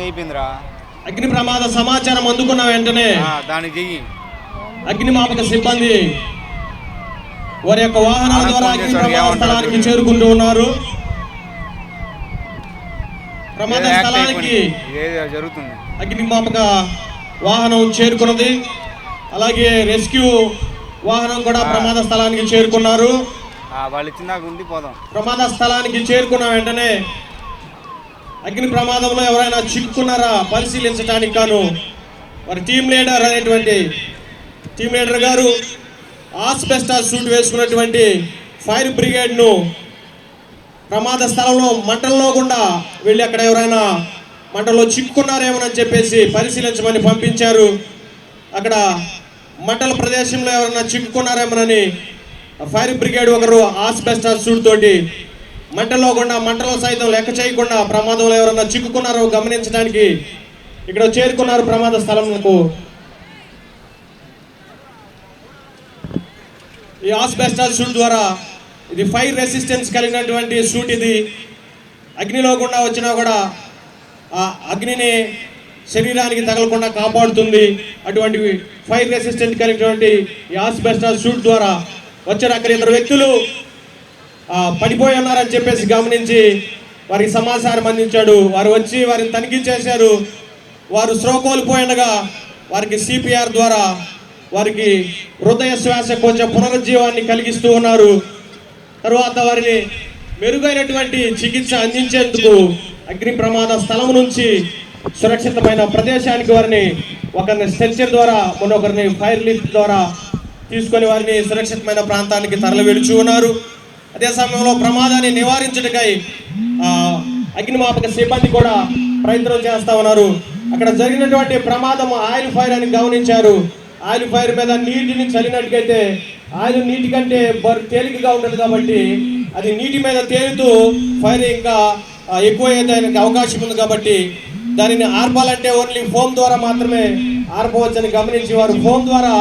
Charging అయిపోయిందిరా. అగ్ని ప్రమాద సమాచారం అందుకున్న వెంటనే ఆ, దానికి చెయ్యి. అగ్నిమాపక సిబ్బంది వారి యొక్క వాహనాల ద్వారా అగ్ని ప్రమాద స్థలానికి. చేరుకుంటూ ఉన్నారు. ప్రమాద స్థలానికి జరుగుతుంది. అగ్నిమాపక వాహనం చేరుకున్నది. అలాగే రెస్క్యూ వాహనం కూడా ప్రమాద స్థలానికి చేరుకున్నారు. వాళ్ళు ఉండి పోదాం. ప్రమాద స్థలానికి చేరుకున్న వెంటనే అగ్ని ప్రమాదంలో ఎవరైనా చిక్కున్నారా? పరిశీలించడానికి గాను వారి టీమ్ లీడర్ అనేటువంటి టీమ్ లీడర్ గారు ఆస్బెస్టాస్ సూట్ వేసుకున్నటువంటి ఫైర్ బ్రిగేడ్ను ప్రమాద స్థలంలో మంటల్లో గుండా వెళ్ళి అక్కడ ఎవరైనా మంటల్లో చిక్కున్నారేమోనని చెప్పేసి పరిశీలించమని పంపించారు. అక్కడ మంటల ప్రదేశంలో ఎవరైనా చిక్కుకున్నారేమోనని ఫైర్ బ్రిగేడ్ ఒకరు ఆస్బెస్టాస్ సూట్ తోటి మంటలో గుండా మంటలో సైతం లెక్క చేయకుండా ప్రమాదంలో ఎవరైనా చిక్కుకున్నారో గమనించడానికి ఇక్కడ చేరుకున్నారు ప్రమాద స్థలంకు. ఈ ఆస్బెస్టాస్ షూట్ ద్వారా ఇది ఫైర్ రెసిస్టెన్స్ కలిగినటువంటి షూట్ ఇది. అగ్నిలో గుండా వచ్చినా కూడా ఆ అగ్నిని శరీరానికి తగలకుండా కాపాడుతుంది. అటువంటి ఫైర్ రెసిస్టెంట్ కలిగినటువంటి ఈ ఆస్బెస్టాస్ షూట్ ద్వారా వచ్చారు అక్కడ ఇద్దరు వ్యక్తులు పడిపోయి ఉన్నారని చెప్పేసి గమనించి వారికి సమాచారం అందించాడు. వారు వచ్చి వారిని తనిఖీ చేశారు. వారు స్రో కోల్పోయిండగా వారికి సిపిఆర్ ద్వారా వారికి హృదయ శ్వాస కొంచెం పునరుజ్జీవాన్ని కలిగిస్తూ ఉన్నారు. తరువాత వారిని మెరుగైనటువంటి చికిత్స అందించేందుకు అగ్ని ప్రమాద స్థలం నుంచి సురక్షితమైన ప్రదేశానికి వారిని ఒకరిని స్ట్రెచ్చర్ ద్వారా మరొకరిని ఫైర్ లిఫ్ట్ ద్వారా తీసుకొని వారిని సురక్షితమైన ప్రాంతానికి తరలి వెళుచు ఉన్నారు. అదే సమయంలో ప్రమాదాన్ని నివారించటకై అగ్నిమాపక సిబ్బంది కూడా ప్రయత్నం చేస్తా ఉన్నారు. అక్కడ జరిగినటువంటి ప్రమాదం ఆయిల్ ఫైర్ అని గమనించారు. ఆయిల్ ఫైర్ మీద నీటిని చల్లినట్టుకైతే ఆయిల్ నీటి కంటే బరు తేలికగా ఉండదు కాబట్టి అది నీటి మీద తేలుతూ ఫైర్ ఇంకా ఎక్కువ అయ్యేదానికి అవకాశం ఉంది కాబట్టి దానిని ఆర్పాలంటే ఓన్లీ ఫోమ్ ద్వారా మాత్రమే ఆర్పవచ్చని గమనించి వారు ఫోమ్ ద్వారా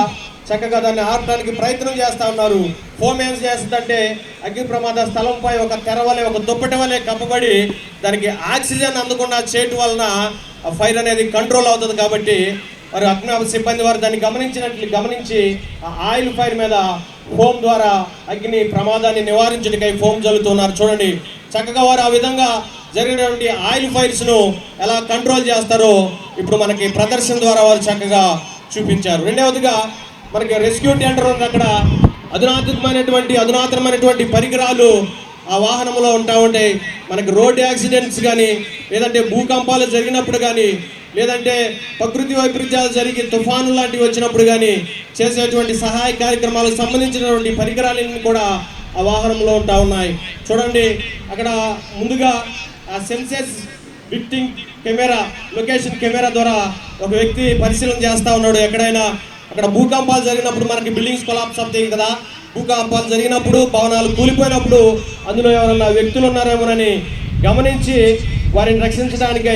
చక్కగా దాన్ని ఆడటానికి ప్రయత్నం చేస్తూ ఉన్నారు. హోమ్ ఏం చేస్తుందంటే అగ్ని ప్రమాద స్థలంపై ఒక తెర వలె ఒక దుప్పటి వలె కప్పబడి దానికి ఆక్సిజన్ అందకుండా చేయటం వలన ఆ ఫైర్ అనేది కంట్రోల్ అవుతుంది కాబట్టి వారు అగ్నిమాపక సిబ్బంది వారు దాన్ని గమనించినట్లు గమనించి ఆ ఆయిల్ ఫైర్ మీద ఫోమ్ ద్వారా అగ్ని ప్రమాదాన్ని నివారించడానికై ఫోమ్ జల్లుతున్నారు. చూడండి చక్కగా వారు ఆ విధంగా జరిగినటువంటి ఆయిల్ ఫైర్స్ను ఎలా కంట్రోల్ చేస్తారో ఇప్పుడు మనకి ప్రదర్శన ద్వారా వారు చక్కగా చూపించారు. రెండవదిగా మనకి రెస్క్యూ టెండర్ ఉంది అక్కడ. అధునాతనమైనటువంటి అధునాతనమైనటువంటి పరికరాలు ఆ వాహనంలో ఉంటా ఉంటాయి. మనకి రోడ్ యాక్సిడెంట్స్ కానీ లేదంటే భూకంపాలు జరిగినప్పుడు కానీ లేదంటే ప్రకృతి వైపరీత్యాలు జరిగి తుఫాను లాంటివి వచ్చినప్పుడు కానీ చేసేటువంటి సహాయ కార్యక్రమాలకు సంబంధించినటువంటి పరికరాలన్నీ కూడా ఆ వాహనంలో ఉంటా ఉన్నాయి. చూడండి అక్కడ ముందుగా ఆ సెన్సెస్ విక్టింగ్ కెమెరా లొకేషన్ కెమెరా ద్వారా ఒక వ్యక్తి పరిశీలన చేస్తూ ఉన్నాడు. ఎక్కడైనా అక్కడ భూకంపాలు జరిగినప్పుడు మనకి బిల్డింగ్స్ కొలాప్స్ అవుతాయి కదా. భూకంపాలు జరిగినప్పుడు భవనాలు కూలిపోయినప్పుడు అందులో ఎవరైనా వ్యక్తులు ఉన్నారేమోనని గమనించి వారిని రక్షించడానికి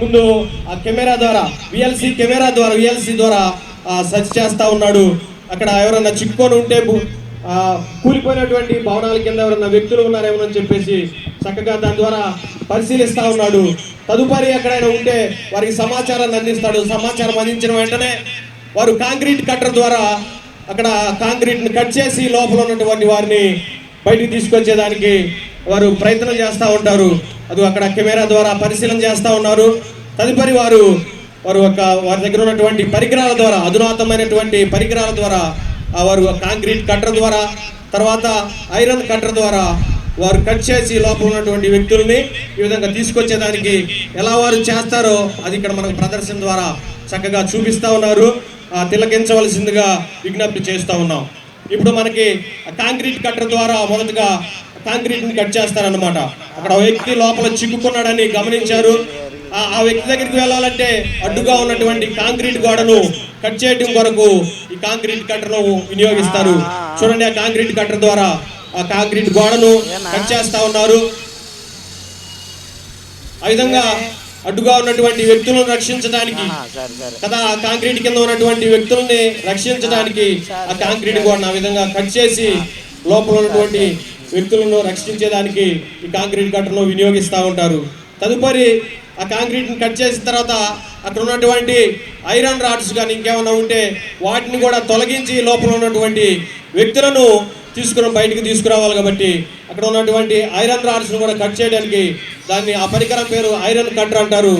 ముందు ఆ కెమెరా ద్వారా విఎల్సి కెమెరా ద్వారా విఎల్సి ద్వారా సర్చ్ చేస్తూ ఉన్నాడు. అక్కడ ఎవరన్నా చిక్కుకొని ఉంటే కూలిపోయినటువంటి భవనాల కింద ఎవరన్నా వ్యక్తులు ఉన్నారేమో అని చెప్పేసి చక్కగా దాని ద్వారా పరిశీలిస్తూ ఉన్నాడు. తదుపరి ఎక్కడైనా ఉంటే వారికి సమాచారాన్ని అందిస్తాడు. సమాచారం అందించిన వెంటనే వారు కాంక్రీట్ కట్టర్ ద్వారా అక్కడ కాంక్రీట్ని కట్ చేసి లోపల ఉన్నటువంటి వారిని బయటికి తీసుకొచ్చేదానికి వారు ప్రయత్నం చేస్తూ ఉంటారు. అది అక్కడ కెమెరా ద్వారా పరిశీలన చేస్తూ ఉన్నారు. తదుపరి వారు వారు ఒక వారి దగ్గర ఉన్నటువంటి పరికరాల ద్వారా అధునాతమైనటువంటి పరికరాల ద్వారా వారు కాంక్రీట్ కట్టర్ ద్వారా తర్వాత ఐరన్ కట్టర్ ద్వారా వారు కట్ చేసి లోపల ఉన్నటువంటి వ్యక్తుల్ని ఈ విధంగా తీసుకొచ్చేదానికి ఎలా వారు చేస్తారో అది ఇక్కడ మనకు ప్రదర్శన ద్వారా చక్కగా చూపిస్తా ఉన్నారు. తిలకించవలసిందిగా విజ్ఞప్తి చేస్తూ ఉన్నాం. ఇప్పుడు మనకి కాంక్రీట్ కట్టర్ ద్వారా మొదటగా కాంక్రీట్ని కట్ చేస్తారనమాట అక్కడ వ్యక్తి లోపల చిక్కుకున్నాడని గమనించారు. ఆ ఆ వ్యక్తి దగ్గరికి వెళ్ళాలంటే అడ్డుగా ఉన్నటువంటి కాంక్రీట్ గోడను కట్ చేయడం కొరకు ఈ కాంక్రీట్ కట్టర్ను వినియోగిస్తారు. చూడండి ఆ కాంక్రీట్ కట్టర్ ద్వారా ఆ కాంక్రీట్ గోడను కట్ చేస్తా ఉన్నారు. ఆ విధంగా అడ్డుగా ఉన్నటువంటి వ్యక్తులను రక్షించడానికి కదా కాంక్రీట్ కింద ఉన్నటువంటి వ్యక్తుల్ని రక్షించడానికి ఆ కాంక్రీట్ గోడను ఆ విధంగా కట్ చేసి లోపల ఉన్నటువంటి వ్యక్తులను రక్షించేదానికి ఈ కాంక్రీట్ కట్టను వినియోగిస్తూ ఉంటారు. తదుపరి ఆ కాంక్రీట్ని కట్ చేసిన తర్వాత అక్కడ ఉన్నటువంటి ఐరన్ రాడ్స్ కానీ ఇంకేమైనా ఉంటే వాటిని కూడా తొలగించి లోపల ఉన్నటువంటి వ్యక్తులను తీసుకుని బయటికి తీసుకురావాలి కాబట్టి అక్కడ ఉన్నటువంటి ఐరన్ రాడ్స్ను కూడా కట్ చేయడానికి దాన్ని ఆ పరికరం పేరు ఐరన్ కట్టర్ అంటారు.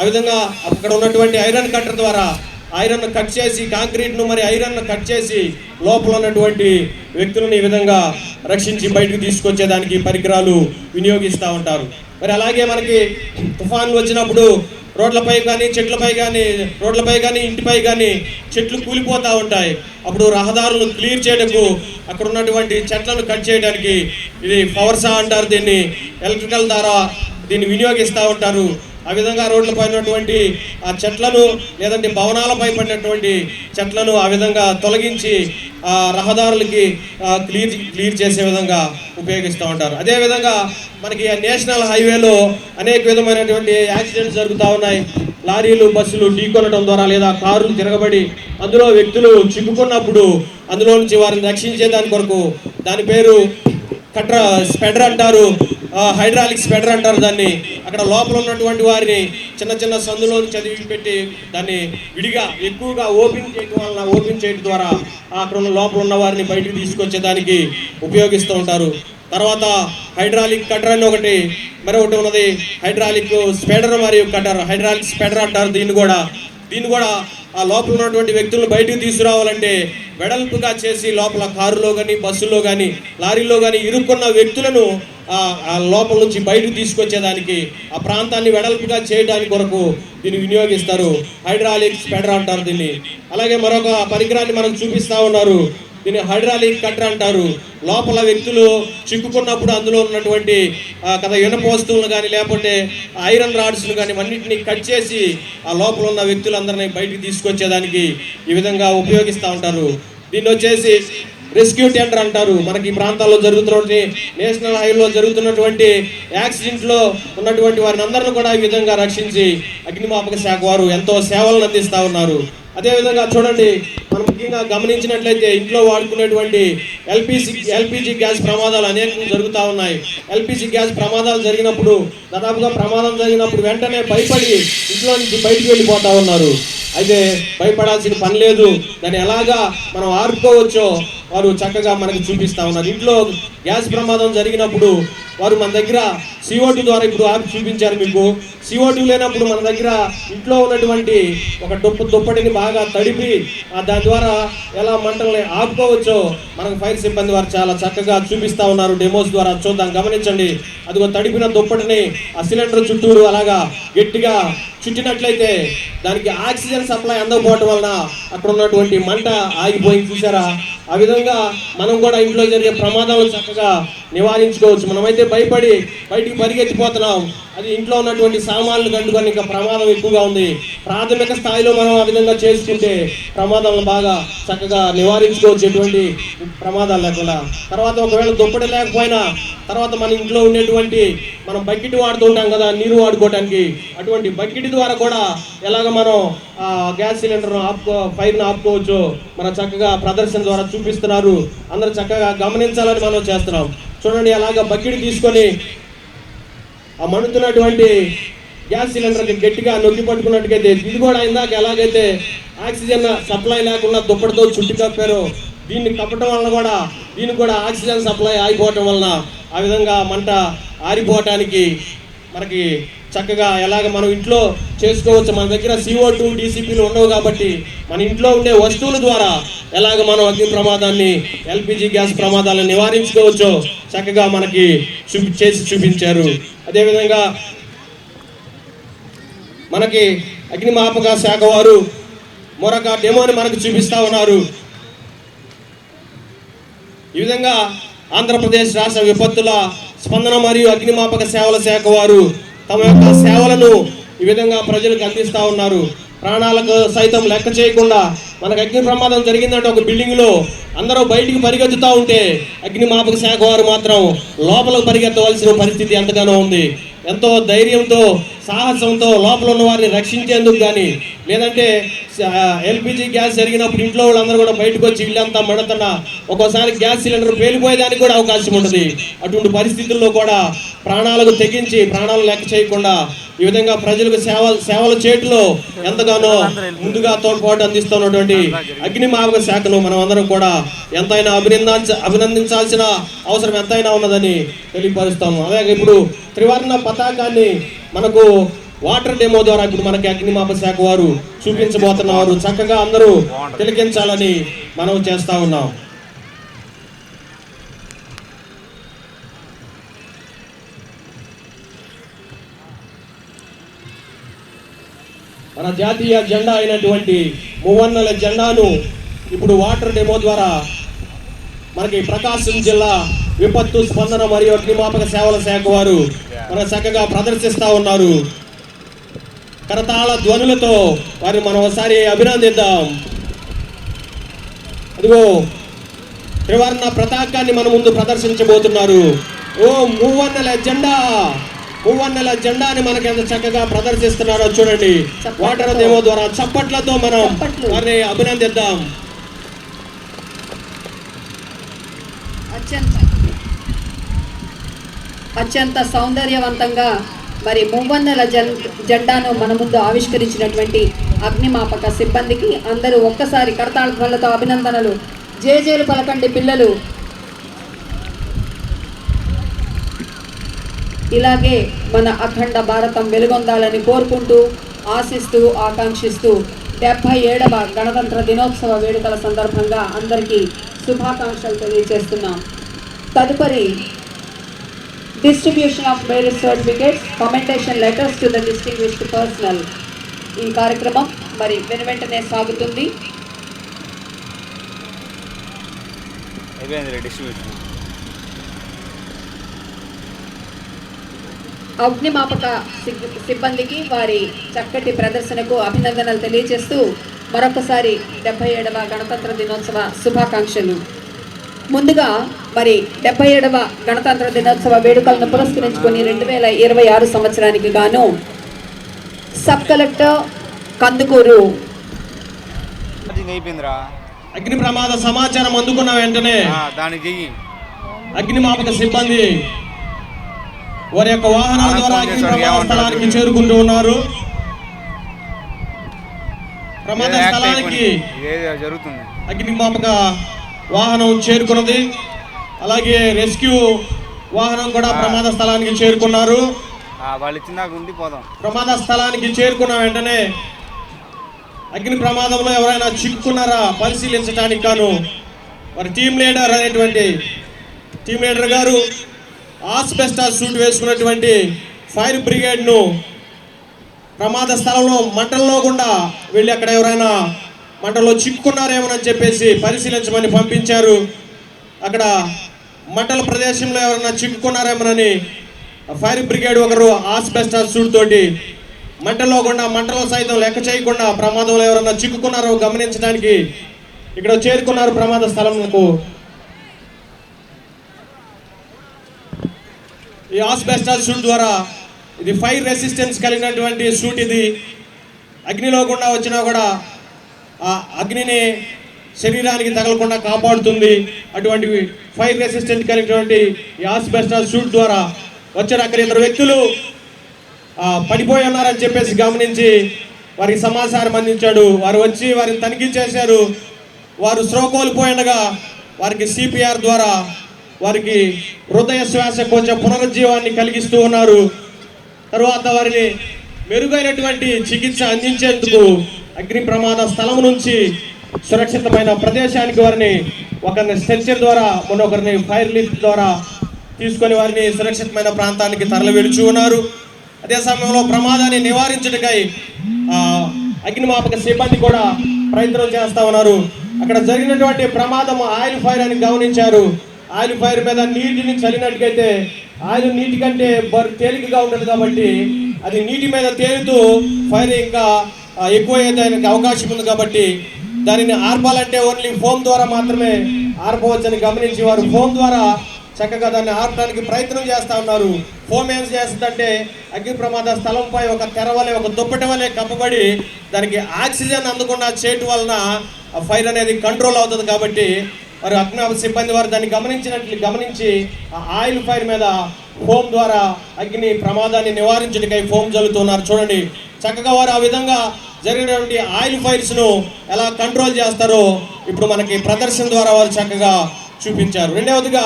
ఆ విధంగా అక్కడ ఉన్నటువంటి ఐరన్ కట్టర్ ద్వారా ఐరన్ కట్ చేసి కాంక్రీట్ను మరి ఐరన్ కట్ చేసి లోపల ఉన్నటువంటి వ్యక్తులను ఈ విధంగా రక్షించి బయటకు తీసుకొచ్చేదానికి పరికరాలు వినియోగిస్తూ ఉంటారు. మరి అలాగే మనకి తుఫాన్లు వచ్చినప్పుడు రోడ్లపై కానీ చెట్లపై కానీ రోడ్లపై కానీ ఇంటిపై కానీ చెట్లు కూలిపోతూ ఉంటాయి. అప్పుడు రహదారులు క్లియర్ చేయడానికి అక్కడ ఉన్నటువంటి చెట్లను కట్ చేయడానికి ఇది పవర్సా అంటారు దీన్ని. ఎలక్ట్రికల్ ద్వారా దీన్ని వినియోగిస్తూ ఉంటారు. ఆ విధంగా రోడ్లపై ఉన్నటువంటి ఆ చెట్లను లేదంటే భవనాలపై పడినటువంటి చెట్లను ఆ విధంగా తొలగించి ఆ రహదారులకి క్లియర్ క్లియర్ చేసే విధంగా ఉపయోగిస్తూ ఉంటారు. అదేవిధంగా మనకి నేషనల్ హైవేలో అనేక విధమైనటువంటి యాక్సిడెంట్స్ జరుగుతూ ఉన్నాయి. లారీలు బస్సులు ఢీకొనడం ద్వారా లేదా కారులు తిరగబడి అందులో వ్యక్తులు చిక్కుకున్నప్పుడు అందులో నుంచి వారిని రక్షించే దాని కొరకు దాని పేరు కట్ర స్పెడర్ అంటారు హైడ్రాలిక్ స్పెడర్ అంటారు దాన్ని. అక్కడ లోపల ఉన్నటువంటి వారిని చిన్న చిన్న సందులో చదివి పెట్టి దాన్ని విడిగా ఎక్కువగా ఓపెన్ చేయడం వలన ఓపెన్ చేయడం ద్వారా అక్కడ ఉన్న లోపల ఉన్న వారిని బయటకు తీసుకొచ్చేదానికి ఉపయోగిస్తూ ఉంటారు. తర్వాత హైడ్రాలిక్ కటర్ అని ఒకటి మరొకటి ఉన్నది. హైడ్రాలిక్ స్పెడర్ మరియు కటర్ హైడ్రాలిక్ స్పెడర్ అంటారు దీన్ని కూడా. దీన్ని కూడా ఆ లోపల ఉన్నటువంటి వ్యక్తులను బయటకు తీసుకురావాలంటే వెడల్పుగా చేసి లోపల కారులో కానీ బస్సులో కానీ లారీలో కానీ ఇరుక్కున్న వ్యక్తులను ఆ లోపల నుంచి బయటకు తీసుకొచ్చేదానికి ఆ ప్రాంతాన్ని వెడల్పుగా చేయడానికి కొరకు దీన్ని వినియోగిస్తారు. హైడ్రాలిక్ స్పెడర్ అంటారు దీన్ని. అలాగే మరొక పరికరాన్ని మనకు చూపిస్తా ఉన్నారు. దీన్ని హైడ్రాలిక్ కట్టర్ అంటారు. లోపల వ్యక్తులు చిక్కుకున్నప్పుడు అందులో ఉన్నటువంటి కథ కదా ఇనప వస్తువులను కానీ లేకపోతే ఐరన్ రాడ్స్ను కానీ అన్నింటినీ కట్ చేసి ఆ లోపల ఉన్న వ్యక్తులందరినీ బయటికి తీసుకొచ్చేదానికి ఈ విధంగా ఉపయోగిస్తూ ఉంటారు. దీన్ని వచ్చేసి రెస్క్యూ టెండర్ అంటారు. మనకి ఈ ప్రాంతాల్లో జరుగుతున్నటువంటి నేషనల్ హైవేలో జరుగుతున్నటువంటి యాక్సిడెంట్లో ఉన్నటువంటి వారిని అందరిని కూడా ఈ విధంగా రక్షించి అగ్నిమాపక శాఖ వారు ఎంతో సేవలను అందిస్తూ ఉన్నారు. అదేవిధంగా చూడండి మనం ముఖ్యంగా గమనించినట్లయితే ఇంట్లో వాడుకునేటువంటి ఎల్పిజి ఎల్పిజి గ్యాస్ ప్రమాదాలు అనేకం జరుగుతూ ఉన్నాయి. ఎల్పిజి గ్యాస్ ప్రమాదాలు జరిగినప్పుడు దాదాపుగా ప్రమాదం జరిగినప్పుడు వెంటనే భయపడి ఇంట్లో నుంచి బయటికి వెళ్ళిపోతా ఉన్నారు. అయితే భయపడాల్సిన పని లేదు. దాన్ని ఎలాగా మనం ఆరుకోవచ్చో వారు చక్కగా మనకు చూపిస్తూ ఉన్నారు. ఇంట్లో గ్యాస్ ప్రమాదం జరిగినప్పుడు వారు మన దగ్గర సిఓటీ ద్వారా ఇప్పుడు ఆపి చూపించారు మీకు. సిఓటీ లేనప్పుడు మన దగ్గర ఇంట్లో ఉన్నటువంటి ఒక దుప్ప దుప్పటిని బాగా తడిపి ఆ దాని ద్వారా ఎలా మంటల్ని ఆపుకోవచ్చో మనకు ఫైర్ సిబ్బంది వారు చాలా చక్కగా చూపిస్తా ఉన్నారు. డెమోస్ ద్వారా చూద్దాం. గమనించండి. అదిగో తడిపిన దుప్పటిని ఆ సిలిండర్ చుట్టూరు అలాగా గట్టిగా చుట్టినట్లయితే దానికి ఆక్సిజన్ సప్లై అందకపోవటం వలన అక్కడ ఉన్నటువంటి మంట ఆగిపోయింది. చూసారా? ఆ విధంగా మనం కూడా ఇంట్లో జరిగే ప్రమాదాలు చక్కగా నివారించుకోవచ్చు. మనమైతే భయపడి బయటికి పరిగెత్తిపోతున్నాం. అది ఇంట్లో ఉన్నటువంటి సామాన్లు కంటుకొని ఇంకా ప్రమాదం ఎక్కువగా ఉంది. ప్రాథమిక స్థాయిలో మనం ఆ విధంగా చేసుకుంటే ప్రమాదాలను బాగా చక్కగా నివారించుకోవచ్చు ఎటువంటి ప్రమాదాలు లేకుండా. తర్వాత ఒకవేళ దుప్పటి లేకపోయినా తర్వాత మన ఇంట్లో ఉండేటువంటి మనం బకెట్ వాడుతుంటాం కదా నీరు వాడుకోవడానికి అటువంటి బకెట్ ద్వారా కూడా ఎలాగ మనం ఆ గ్యాస్ సిలిండర్ ఆపుకో ఫైర్ను ఆపుకోవచ్చు మన చక్కగా ప్రదర్శన ద్వారా చూపిస్తున్నారు. అందరూ చక్కగా గమనించాలని మనం చేస్తున్నాం. చూడండి అలాగ బకెట్ తీసుకొని ఆ మండుతున్నటువంటి గ్యాస్ సిలిండర్ని గట్టిగా నొక్కి పట్టుకున్నట్టుగైతే ఇది కూడా ఇందాక ఎలాగైతే ఆక్సిజన్ సప్లై లేకుండా దుప్పటితో చుట్టి కప్పారో దీన్ని కప్పటం వలన కూడా దీనికి కూడా ఆక్సిజన్ సప్లై ఆగిపోవటం వలన ఆ విధంగా మంట ఆరిపోవటానికి మనకి చక్కగా ఎలాగ మనం ఇంట్లో చేసుకోవచ్చు. మన దగ్గర సిఓ టూ డీసీపీలు ఉండవు కాబట్టి మన ఇంట్లో ఉండే వస్తువుల ద్వారా ఎలాగ మనం అగ్ని ప్రమాదాన్ని ఎల్పిజి గ్యాస్ ప్రమాదాలను నివారించుకోవచ్చో చక్కగా మనకి చూపి చేసి చూపించారు. అదేవిధంగా మనకి అగ్నిమాపక శాఖ వారు మరొక డెమోని మనకు చూపిస్తూ ఉన్నారు. ఈ విధంగా ఆంధ్రప్రదేశ్ రాష్ట్ర విపత్తుల స్పందన మరియు అగ్నిమాపక సేవల శాఖ వారు తమ యొక్క సేవలను ఈ విధంగా ప్రజలకు అందిస్తూ ఉన్నారు. ప్రాణాలకు సైతం లెక్క చేయకుండా మనకు అగ్ని ప్రమాదం జరిగిందంటే ఒక బిల్డింగ్లో అందరూ బయటికి పరిగెత్తుతూ ఉంటే అగ్నిమాపక శాఖ వారు మాత్రం లోపలకు పరిగెత్తవలసిన పరిస్థితి ఎంతగానో ఉంది. ఎంతో ధైర్యంతో సాహసంతో లోపల ఉన్న వారిని రక్షించేందుకు కానీ లేదంటే ఎల్పిజి గ్యాస్ జరిగినప్పుడు ఇంట్లో వాళ్ళందరూ కూడా బయటకు వచ్చి ఇల్లంతా మడతన్న ఒక్కోసారి గ్యాస్ సిలిండర్ పేలిపోయేదానికి కూడా అవకాశం ఉంటుంది. అటువంటి పరిస్థితుల్లో కూడా ప్రాణాలకు తెగించి ప్రాణాలు లెక్క చేయకుండా ఈ విధంగా ప్రజలకు సేవ సేవల చేయటంలో ఎంతగానో ముందుగా తోడ్పాటు అందిస్తున్నటువంటి అగ్నిమాపక శాఖను మనం అందరం కూడా ఎంతైనా అభినందించ అభినందించాల్సిన అవసరం ఎంతైనా ఉన్నదని తెలియపరుస్తాము. అలాగే ఇప్పుడు త్రివర్ణ పతాకాన్ని మనకు వాటర్ డెమో ద్వారా ఇప్పుడు మనకి అగ్నిమాపక శాఖ వారు చూపించబోతున్నారు. చక్కగా అందరూ తిలకించాలని మనం చేస్తా ఉన్నాం. మన జాతీయ జెండా అయినటువంటి మూవన్నెల జెండాను ఇప్పుడు వాటర్ డెమో ద్వారా మనకి ప్రకాశం జిల్లా విపత్తు స్పందన మరియు అగ్నిమాపక సేవల శాఖ వారు మన చక్కగా ప్రదర్శిస్తా ఉన్నారు. కరతాళ ధ్వనులతో వారిని మనం ఒకసారి అభినందిద్దాం అదిగో త్రివర్ణ పతాకాన్ని మన ముందు ప్రదర్శించబోతున్నారు ఓ మూవన్నెల జెండా మూవన్నెల జెండాని మనకి ఎంత చక్కగా ప్రదర్శిస్తున్నారో చూడండి. వాటర్ డెమో ద్వారా చప్పట్లతో మనం. వారిని అభినందిద్దాం అత్యంత అత్యంత సౌందర్యవంతంగా మరి మూవన్నెల జన్ జెండాను మన ముందు ఆవిష్కరించినటువంటి అగ్నిమాపక సిబ్బందికి అందరూ ఒక్కసారి కరతాళ ధ్వలతో అభినందనలు జేజేలు పలకండి పిల్లలు. ఇలాగే మన అఖండ భారతం వెలుగొందాలని కోరుకుంటూ ఆశిస్తూ ఆకాంక్షిస్తూ డెబ్భై ఏడవ గణతంత్ర దినోత్సవ వేడుకల సందర్భంగా అందరికీ శుభాకాంక్షలు తెలియజేస్తున్నాం తదుపరి distribution of merit certificates commendation letters to the distinguished personnel ఈ కార్యక్రమం మరి వెను వెంటనే సాగుతుంది. అగ్నిమాపక సిబ్బందికి వారి చక్కటి ప్రదర్శనకు అభినందనలు తెలియజేస్తూ మరొకసారి డెబ్బై ఏడవ గణతంత్ర దినోత్సవ శుభాకాంక్షలు. ముందుగా మరి డెబ్బై ఏడవ గణతంత్ర దినోత్సవ వేడుకలను పురస్కరించుకొని రెండు వేల ఇరవై ఆరు సంవత్సరానికి గాను సబ్ కలెక్టర్ కందుకూరు. అగ్ని ప్రమాద సమాచారం అందుకున్న వెంటనే ఆ, దానికి చెయ్యి. అగ్నిమాపక సిబ్బంది వారి యొక్క వాహనాల ద్వారా అగ్ని ప్రమాద స్థలానికి చేరుకుంటూ ఉన్నారు. ప్రమాద స్థలానికి అగ్నిమాపక వాహనం చేరుకున్నది. అలాగే రెస్క్యూ వాహనం కూడా ప్రమాద స్థలానికి చేరుకున్నారు. ప్రమాద స్థలానికి చేరుకున్న వెంటనే అగ్ని ప్రమాదంలో ఎవరైనా చిక్కుకున్నారా పరిశీలించడానికి గాను వారి టీం లీడర్ అనేటువంటి టీం లీడర్ గారు ఆస్బెస్టాస్ సూట్ వేసుకున్నటువంటి ఫైర్ బ్రిగేడ్ను ప్రమాద స్థలంలో మంటల్లో గుండా వెళ్ళి అక్కడ ఎవరైనా మంటల్లో చిక్కుకున్నారేమోనని చెప్పేసి పరిశీలించమని పంపించారు. అక్కడ మంటల ప్రదేశంలో ఎవరైనా చిక్కుకున్నారేమోనని ఫైర్ బ్రిగేడ్ ఒకరు ఆస్బెస్టాస్ సూట్ తోటి మంటల్లో కూడా మంటలో సైతం లెక్క చేయకుండా ప్రమాదంలో ఎవరైనా చిక్కుకున్నారో గమనించడానికి ఇక్కడ చేరుకున్నారు ప్రమాద స్థలంకు. ఈ ఆస్బెస్టాస్ షూట్ ద్వారా ఇది ఫైర్ రెసిస్టెన్స్ కలిగినటువంటి షూట్ ఇది. అగ్నిలో గుండా వచ్చినా కూడా ఆ అగ్నిని శరీరానికి తగలకుండా కాపాడుతుంది. అటువంటి ఫైర్ రెసిస్టెంట్ కలిగినటువంటి ఈ షూట్ ద్వారా వచ్చిన అక్కడ ఇద్దరు వ్యక్తులు పడిపోయి ఉన్నారని చెప్పేసి గమనించి వారికి సమాచారం అందించాడు. వారు వచ్చి వారిని తనిఖీ చేశారు. వారు స్రో కోల్పోయిండగా వారికి సిపిఆర్ ద్వారా వారికి హృదయ శ్వాస కొంచెం పునరుజ్జీవాన్ని కలిగిస్తూ ఉన్నారు. తర్వాత వారిని మెరుగైనటువంటి చికిత్స అందించేందుకు అగ్ని ప్రమాద స్థలం నుంచి సురక్షితమైన ప్రదేశానికి వారిని ఒకరిని స్ట్రెచ్చర్ ద్వారా మరొకరిని ఫైర్ లిఫ్ట్ ద్వారా తీసుకొని వారిని సురక్షితమైన ప్రాంతానికి తరలి విడుచు ఉన్నారు. అదే సమయంలో ప్రమాదాన్ని నివారించటకై అగ్నిమాపక సిబ్బంది కూడా ప్రయత్నం చేస్తూ ఉన్నారు. అక్కడ జరిగినటువంటి ప్రమాదం ఆయిల్ ఫైర్ అని గమనించారు. ఆయిల్ ఫైర్ మీద నీటిని చల్లినట్టుగైతే ఆయిల్ నీటి కంటే తేలికగా ఉంటుంది కాబట్టి అది నీటి మీద తేలుతూ ఫైర్ ఇంకా ఎక్కువ అయ్యేదానికి అవకాశం ఉంది కాబట్టి దానిని ఆర్పాలంటే ఓన్లీ ఫోమ్ ద్వారా మాత్రమే ఆర్పవచ్చని గమనించి వారు ఫోమ్ ద్వారా చక్కగా దాన్ని ఆపడానికి ప్రయత్నం చేస్తూ ఉన్నారు. ఫోమ్ ఏం చేస్తుందంటే అగ్ని ప్రమాద స్థలంపై ఒక తెర వలె ఒక దుప్పటి వలె కప్పబడి దానికి ఆక్సిజన్ అందకుండా చేయటం వలన ఆ ఫైర్ అనేది కంట్రోల్ అవుతుంది కాబట్టి మరి అగ్ని సిబ్బంది వారు దాన్ని గమనించినట్లు గమనించి ఆ ఆయిల్ ఫైర్ మీద ఫోమ్ ద్వారా అగ్ని ప్రమాదాన్ని నివారించడానికి ఫోమ్ జల్లుతున్నారు. చూడండి చక్కగా వారు ఆ విధంగా జరిగినటువంటి ఆయిల్ ఫైర్స్ను ఎలా కంట్రోల్ చేస్తారో ఇప్పుడు మనకి ప్రదర్శన ద్వారా వారు చక్కగా చూపించారు. రెండవదిగా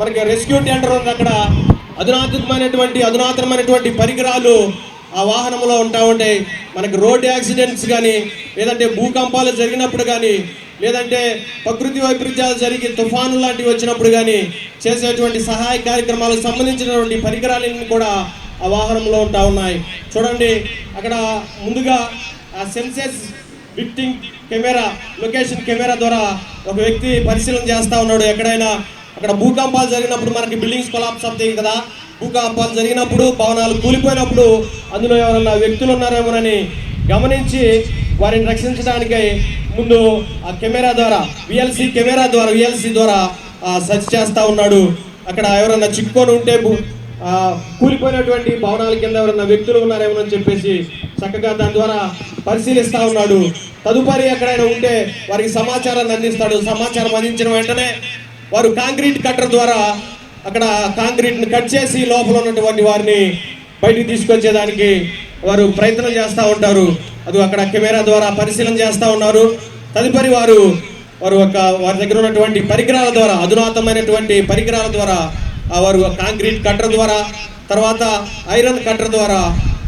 మనకి రెస్క్యూ టెండర్ ఉంది అక్కడ. అధునాతనమైనటువంటి అధునాతనమైనటువంటి పరికరాలు ఆ వాహనంలో ఉంటా ఉంటే మనకి రోడ్ యాక్సిడెంట్స్ కానీ లేదంటే భూకంపాలు జరిగినప్పుడు కానీ లేదంటే ప్రకృతి వైపరీత్యాలు జరిగి తుఫాను లాంటివి వచ్చినప్పుడు కానీ చేసేటువంటి సహాయ కార్యక్రమాలకు సంబంధించినటువంటి పరికరాలన్నీ కూడా ఆ వాహనంలో ఉంటా ఉన్నాయి. చూడండి అక్కడ ముందుగా ఆ సెన్సెస్ విక్టింగ్ కెమెరా లొకేషన్ కెమెరా ద్వారా ఒక వ్యక్తి పరిశీలన చేస్తూ ఉన్నాడు. ఎక్కడైనా అక్కడ భూకంపాలు జరిగినప్పుడు మనకి బిల్డింగ్స్ కొలాప్స్ అవుతాయి కదా. భూకంపాలు జరిగినప్పుడు భవనాలు కూలిపోయినప్పుడు అందులో ఎవరన్నా వ్యక్తులు ఉన్నారేమోనని గమనించి వారిని రక్షించడానికై ముందు ఆ కెమెరా ద్వారా విఎల్సి కెమెరా ద్వారా విఎల్సి ద్వారా సెర్చ్ చేస్తూ ఉన్నాడు. అక్కడ ఎవరన్నా చిక్కుకొని ఉంటే కూలిపోయినటువంటి భవనాల కింద ఎవరన్నా వ్యక్తులు ఉన్నారేమో అని చెప్పేసి చక్కగా దాని ద్వారా పరిశీలిస్తూ ఉన్నాడు. తదుపరి ఎక్కడైనా ఉంటే వారికి సమాచారాన్ని అందిస్తాడు. సమాచారం అందించిన వెంటనే వారు కాంక్రీట్ కట్టర్ ద్వారా అక్కడ కాంక్రీట్ని కట్ చేసి లోపల ఉన్నటువంటి వారిని బయటికి తీసుకొచ్చేదానికి వారు ప్రయత్నం చేస్తూ ఉంటారు. అది అక్కడ కెమెరా ద్వారా పరిశీలన చేస్తూ ఉన్నారు. తదుపరి వారు వారు ఒక వారి దగ్గర ఉన్నటువంటి పరికరాల ద్వారా అధునాతమైనటువంటి పరికరాల ద్వారా వారు కాంక్రీట్ కట్టర్ ద్వారా తర్వాత ఐరన్ కట్టర్ ద్వారా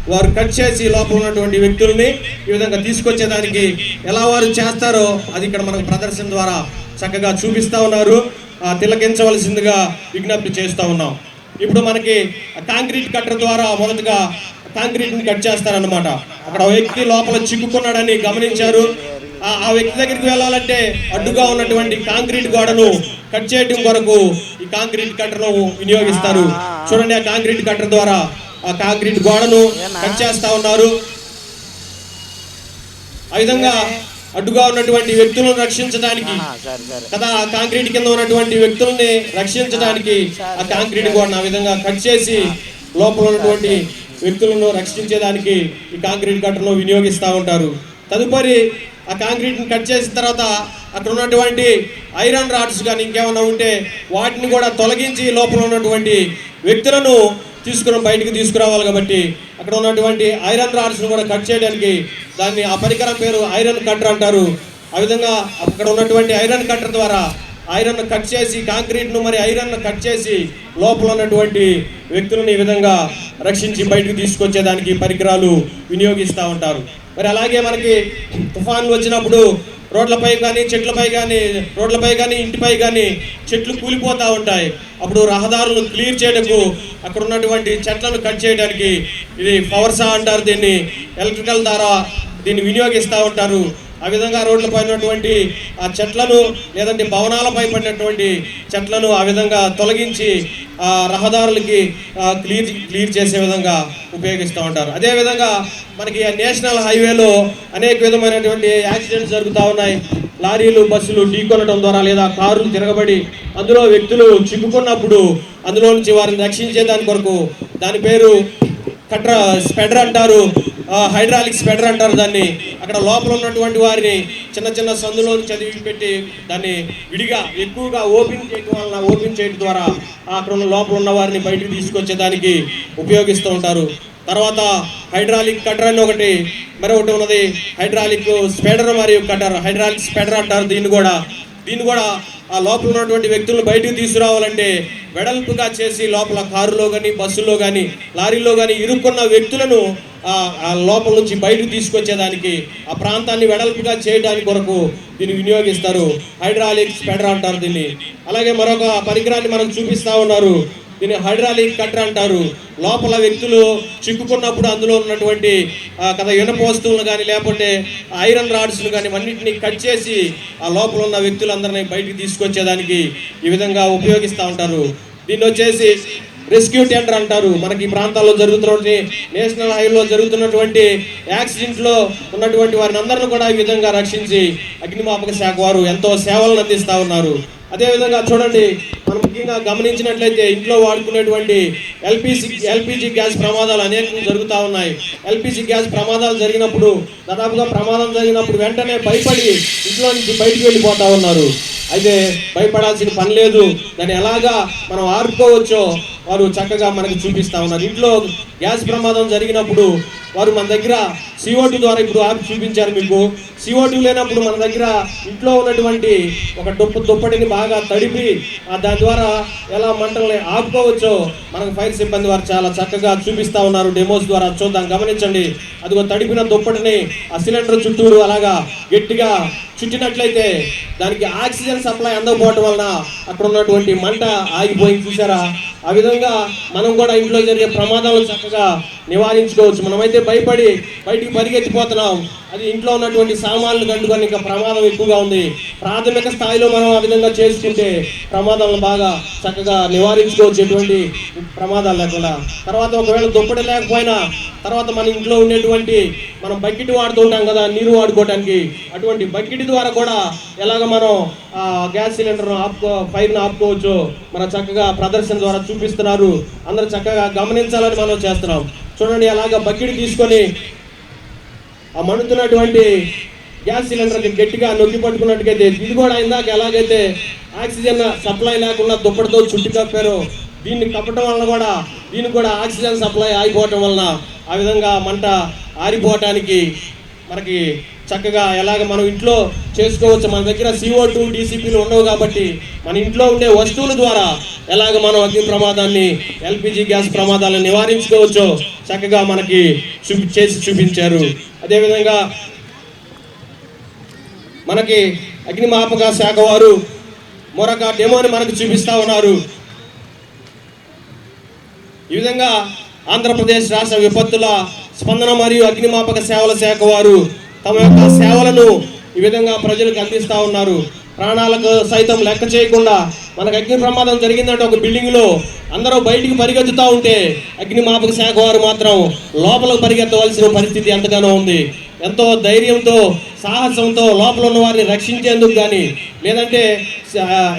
వారు కట్ చేసి లోపల ఉన్నటువంటి వ్యక్తుల్ని ఈ విధంగా తీసుకొచ్చేదానికి ఎలా వారు చేస్తారో అది ఇక్కడ మనకు ప్రదర్శన ద్వారా చక్కగా చూపిస్తూ ఉన్నారు. తిలకించవలసిందిగా విజ్ఞప్తి చేస్తూ ఉన్నాం. ఇప్పుడు మనకి కాంక్రీట్ కట్టర్ ద్వారా మొదటగా కాంక్రీట్ని కట్ చేస్తారనమాట అక్కడ ఒక వ్యక్తి లోపల చిక్కుకున్నాడని గమనించారు. ఆ ఆ వ్యక్తి దగ్గరికి వెళ్ళాలంటే అడ్డుగా ఉన్నటువంటి కాంక్రీట్ గోడను కట్ చేయడం కొరకు ఈ కాంక్రీట్ కట్టర్ను వినియోగిస్తారు. చూడండి ఆ కాంక్రీట్ కట్టర్ ద్వారా ఆ కాంక్రీట్ గోడను కట్ చేస్తా ఉన్నారు. ఆ విధంగా అడ్డుగా ఉన్నటువంటి వ్యక్తులను రక్షించడానికి. కదా ఆ కాంక్రీట్ కింద ఉన్నటువంటి వ్యక్తుల్ని రక్షించడానికి ఆ కాంక్రీట్ గోడను ఆ విధంగా కట్ చేసి లోపల ఉన్నటువంటి వ్యక్తులను రక్షించేదానికి ఈ కాంక్రీట్ కట్టను వినియోగిస్తూ ఉంటారు. తదుపరి ఆ కాంక్రీట్ని కట్ చేసిన తర్వాత అక్కడ ఉన్నటువంటి ఐరన్ రాడ్స్ కానీ ఇంకేమైనా ఉంటే వాటిని కూడా తొలగించి లోపల ఉన్నటువంటి వ్యక్తులను తీసుకుని బయటికి తీసుకురావాలి కాబట్టి అక్కడ ఉన్నటువంటి ఐరన్ రాడ్స్ను కూడా కట్ చేయడానికి దాన్ని ఆ పరికరం పేరు ఐరన్ కట్టర్ అంటారు. ఆ విధంగా అక్కడ ఉన్నటువంటి ఐరన్ కట్టర్ ద్వారా ఐరన్ కట్ చేసి కాంక్రీట్ను మరి ఐరన్ కట్ చేసి లోపల ఉన్నటువంటి వ్యక్తులను ఈ విధంగా రక్షించి బయటకు తీసుకొచ్చేదానికి పరికరాలు వినియోగిస్తూ ఉంటారు. మరి అలాగే మనకి తుఫాన్లు వచ్చినప్పుడు రోడ్లపై కానీ చెట్లపై కానీ రోడ్లపై కానీ ఇంటిపై కానీ చెట్లు కూలిపోతూ ఉంటాయి. అప్పుడు రహదారులను క్లియర్ చేయడానికి అక్కడ ఉన్నటువంటి చెట్లను కట్ చేయడానికి ఇది పవర్సా అంటారు దీన్ని. ఎలక్ట్రికల్ ద్వారా దీన్ని వినియోగిస్తూ ఉంటారు. ఆ విధంగా రోడ్లపై ఉన్నటువంటి ఆ చెట్లను లేదంటే భవనాలపై పడినటువంటి చెట్లను ఆ విధంగా తొలగించి ఆ రహదారులకి క్లియర్ క్లియర్ చేసే విధంగా ఉపయోగిస్తూ ఉంటారు. అదేవిధంగా మనకి నేషనల్ హైవేలో అనేక విధమైనటువంటి యాక్సిడెంట్స్ జరుగుతూ ఉన్నాయి. లారీలు బస్సులు ఢీకొనడం ద్వారా లేదా కారులు తిరగబడి అందులో వ్యక్తులు చిక్కుకున్నప్పుడు అందులో నుంచి వారిని రక్షించే దాని కొరకు దాని పేరు కట్ర స్పెడర్ అంటారు. హైడ్రాలిక్ స్పెడర్ అంటారు దాన్ని. అక్కడ లోపల ఉన్నటువంటి వారిని చిన్న చిన్న సందులో చదివి పెట్టి దాన్ని విడిగా ఎక్కువగా ఓపెన్ చేయడం వలన ఓపెన్ చేయడం ద్వారా అక్కడ ఉన్న లోపల ఉన్న వారిని బయటికి తీసుకొచ్చేదానికి ఉపయోగిస్తూ ఉంటారు. తర్వాత హైడ్రాలిక్ కటర్ అని ఒకటి మరొకటి ఉన్నది. హైడ్రాలిక్ స్పెడర్ మరియు కటర్ హైడ్రాలిక్ స్పెడర్ అంటారు దీన్ని కూడా. దీన్ని కూడా ఆ లోపల ఉన్నటువంటి వ్యక్తులను బయటకు తీసుకురావాలంటే వెడల్పుగా చేసి లోపల కారులో కానీ బస్సులో కానీ లారీలో కానీ ఇరుక్కున్న వ్యక్తులను ఆ లోపల నుంచి బయటకు తీసుకొచ్చేదానికి ఆ ప్రాంతాన్ని వెడల్పుగా చేయడానికి కొరకు దీన్ని వినియోగిస్తారు. హైడ్రాలిక్ స్పెడర్ అంటారు దీన్ని. అలాగే మరొక పరికరాన్ని మనకు చూపిస్తూ ఉన్నారు. దీన్ని హైడ్రాలిక్ కట్టర్ అంటారు. లోపల వ్యక్తులు చిక్కుకున్నప్పుడు అందులో ఉన్నటువంటి కదా ఇనుప వస్తువులను కానీ లేకపోతే ఐరన్ రాడ్స్లు కానీ అన్నింటినీ కట్ చేసి ఆ లోపల ఉన్న వ్యక్తులందరినీ బయటికి తీసుకొచ్చేదానికి ఈ విధంగా ఉపయోగిస్తూ ఉంటారు. దీన్ని వచ్చేసి రెస్క్యూ టెండర్ అంటారు. మనకి ఈ ప్రాంతాల్లో జరుగుతున్నటువంటి నేషనల్ హైవేలో జరుగుతున్నటువంటి యాక్సిడెంట్లో ఉన్నటువంటి వారిని అందరిని కూడా ఈ విధంగా రక్షించి అగ్నిమాపక శాఖ వారు ఎంతో సేవలను అందిస్తూ ఉన్నారు. అదేవిధంగా చూడండి మనం ముఖ్యంగా గమనించినట్లయితే ఇంట్లో వాడుకునేటువంటి ఎల్పిజి ఎల్పిజి గ్యాస్ ప్రమాదాలు అనేకం జరుగుతూ ఉన్నాయి. ఎల్పిజి గ్యాస్ ప్రమాదాలు జరిగినప్పుడు దాదాపుగా ప్రమాదం జరిగినప్పుడు వెంటనే భయపడి ఇంట్లో నుంచి బయటికి వెళ్ళిపోతా ఉన్నారు. అయితే భయపడాల్సిన పని లేదు. దాన్ని ఎలాగా మనం ఆర్పుకోవచ్చో వారు చక్కగా మనకి చూపిస్తా ఉన్నారు. ఇంట్లో గ్యాస్ ప్రమాదం జరిగినప్పుడు వారు మన దగ్గర CO2 ద్వారా ఇప్పుడు ఆపి చూపించారు మీకు. CO2 లేనప్పుడు మన దగ్గర ఇంట్లో ఉన్నటువంటి ఒక దుప్ప దుప్పటిని బాగా తడిపి దాని ద్వారా ఎలా మంటల్ని ఆపుకోవచ్చో మనకు ఫైర్ సిబ్బంది వారు చాలా చక్కగా చూపిస్తా ఉన్నారు. డెమోస్ ద్వారా చూద్దాం. గమనించండి. అదిగో తడిపిన దుప్పటిని ఆ సిలిండర్ చుట్టూరు అలాగా గట్టిగా చుట్టినట్లయితే దానికి ఆక్సిజన్ సప్లై అందకపోవటం వలన అక్కడ ఉన్నటువంటి మంట ఆగిపోయింది చూసారా ఆ విధంగా మనం కూడా ఇంట్లో జరిగే ప్రమాదాలను చక్కగా నివారించుకోవచ్చు. మనమైతే భయపడి బయటికి పరిగెత్తిపోతున్నాం. అది ఇంట్లో ఉన్నటువంటి సామాన్లు కంటుకొని ఇంకా ప్రమాదం ఎక్కువగా ఉంది. ప్రాథమిక స్థాయిలో మనం ఆ విధంగా చేసుకుంటే ప్రమాదాలను బాగా చక్కగా నివారించుకోవచ్చు ఎటువంటి ప్రమాదాలు లేకుండా. తర్వాత ఒకవేళ దుప్పటి లేకపోయినా తర్వాత మన ఇంట్లో ఉండేటువంటి మనం బకెట్ వాడుతూ ఉంటాం కదా నీరు వాడుకోవడానికి అటువంటి బకెట్ ద్వారా కూడా ఎలాగ మనం గ్యాస్ సిలిండర్ను ఆపుకో ఫైర్ను ఆపుకోవచ్చు. మన చక్కగా ప్రదర్శన ద్వారా చూపిస్తున్నారు. అందరూ చక్కగా గమనించాలని మనం చేస్తున్నాం. చూడండి అలాగ బకెట్ తీసుకొని ఆ మండుతున్నటువంటి గ్యాస్ సిలిండర్ని గట్టిగా నొక్కి పట్టుకున్నట్టుగైతే ఇది కూడా ఇందాక ఎలాగైతే ఆక్సిజన్ సప్లై లేకుండా దుప్పటితో చుట్టి కప్పారో దీన్ని కప్పటం వలన కూడా దీనికి కూడా ఆక్సిజన్ సప్లై ఆగిపోవటం వలన ఆ విధంగా మంట ఆరిపోవటానికి మనకి చక్కగా ఎలాగ మనం ఇంట్లో చేసుకోవచ్చు. మన దగ్గర సిఓ టూ డీసీపీలు ఉండవు కాబట్టి మన ఇంట్లో ఉండే వస్తువుల ద్వారా ఎలాగ మనం అగ్ని ప్రమాదాన్ని ఎల్పిజి గ్యాస్ ప్రమాదాలను నివారించుకోవచ్చో. చక్కగా మనకి చూపి చేసి చూపించారు. అదేవిధంగా మనకి అగ్నిమాపక శాఖ వారు మరొక డెమోని మనకు చూపిస్తా ఉన్నారు. ఈ విధంగా ఆంధ్రప్రదేశ్ రాష్ట్ర విపత్తుల స్పందన మరియు అగ్నిమాపక సేవల శాఖ వారు తమ యొక్క సేవలను ఈ విధంగా ప్రజలకు అందిస్తూ ఉన్నారు. ప్రాణాలకు సైతం లెక్క చేయకుండా మనకు అగ్ని ప్రమాదం జరిగిందంటే ఒక బిల్డింగ్లో అందరూ బయటికి పరిగెత్తుతూ ఉంటే అగ్నిమాపక శాఖ వారు మాత్రం లోపలకు పరిగెత్తవలసిన పరిస్థితి ఎంతగానో ఉంది. ఎంతో ధైర్యంతో సాహసంతో లోపల ఉన్న వారిని రక్షించేందుకు కానీ లేదంటే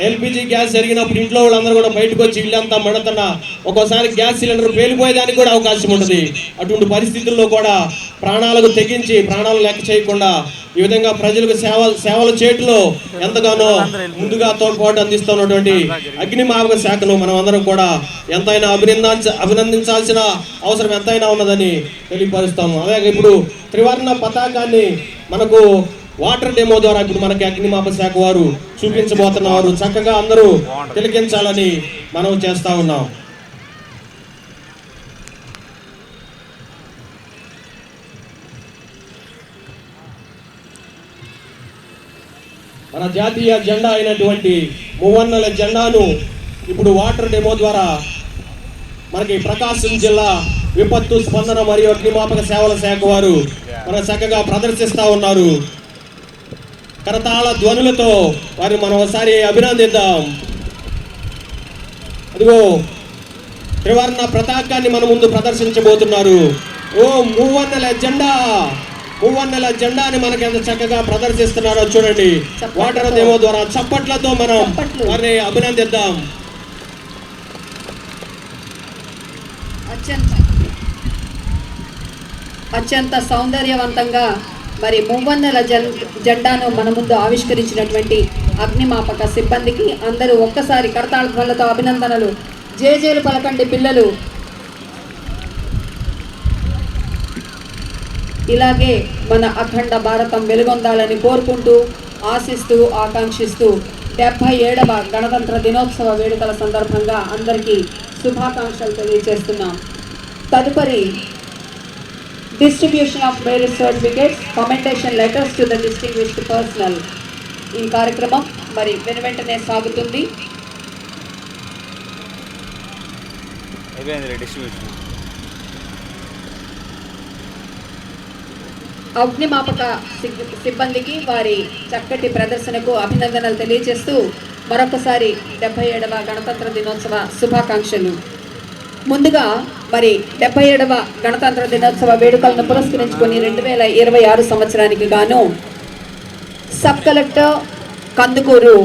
ఎల్పిజి గ్యాస్ జరిగినప్పుడు ఇంట్లో వాళ్ళందరూ కూడా బయటకు వచ్చి ఇల్లంతా మడతన ఒక్కోసారి గ్యాస్ సిలిండర్ పేలిపోయేదానికి కూడా అవకాశం ఉంటుంది. అటువంటి పరిస్థితుల్లో కూడా ప్రాణాలకు తెగించి ప్రాణాలు లెక్క చేయకుండా ఈ విధంగా ప్రజలకు సేవ సేవల చేతిలో ఎంతగానో ముందుగా తోడ్పాటు అందిస్తున్నటువంటి అగ్నిమాపక శాఖను మనం అందరం కూడా ఎంతైనా అభినందించ అభినందించాల్సిన అవసరం ఎంతైనా ఉన్నదని తెలియపరుస్తాము. అలాగే ఇప్పుడు త్రివర్ణ పతాకాన్ని మనకు వాటర్ డెమో ద్వారా ఇప్పుడు మనకి అగ్నిమాపక శాఖ వారు చూపించబోతున్నారు చక్కగా అందరూ తిలకించాలని మనం చేస్తా ఉన్నాం. మన జాతీయ జెండా అయినటువంటి మువ్వన్నెల జెండాను ఇప్పుడు వాటర్ డెమో ద్వారా మనకి ప్రకాశం జిల్లా విపత్తు స్పందన మరియు అగ్నిమాపక సేవల శాఖ వారు మన చక్కగా ప్రదర్శిస్తా ఉన్నారు. కరతాళ ధ్వనులతో వారిని మనం ఒకసారి అభినందిద్దాం అదిగో త్రివర్ణ పతాకాన్ని మన ముందు ప్రదర్శించబోతున్నారు ఓ మూవన్నెల జెండా మూవన్నెల జెండాని మనకి ఎంత చక్కగా ప్రదర్శిస్తున్నారో చూడండి. వాటర్ దేవో ద్వారా చప్పట్లతో మనం. వారిని అభినందిద్దాం అత్యంత అత్యంత సౌందర్యవంతంగా మరి మూవన్నెల జన్ జెండాను మన ముందు ఆవిష్కరించినటువంటి అగ్నిమాపక సిబ్బందికి అందరూ ఒక్కసారి కడతాళ ధ్వనులతో అభినందనలు జేజేలు పలకండి పిల్లలు. ఇలాగే మన అఖండ భారతం వెలుగొందాలని కోరుకుంటూ ఆశిస్తూ ఆకాంక్షిస్తూ డెబ్భై ఏడవ గణతంత్ర దినోత్సవ వేడుకల సందర్భంగా అందరికీ శుభాకాంక్షలు తెలియజేస్తున్నాం. తదుపరి distribution of merit certificates commendation letters to the distinguished personnel ఈ కార్యక్రమం మరి వెనువెంటనే సాగుతుంది. అయిపోయింది డిస్ట్రిబ్యూషన్ అగ్నిమాపక సిబ్బందికి వారి చక్కటి ప్రదర్శనకు అభినందనలు తెలియజేస్తూ మరొకసారి డెబ్బై ఏడవ గణతంత్ర దినోత్సవ శుభాకాంక్షలు. ముందుగా మరి డెబ్బై ఏడవ గణతంత్ర దినోత్సవ వేడుకలను పురస్కరించుకొని రెండు వేల ఇరవై ఆరు సంవత్సరానికి గాను సబ్ కలెక్టర్ కందుకూరు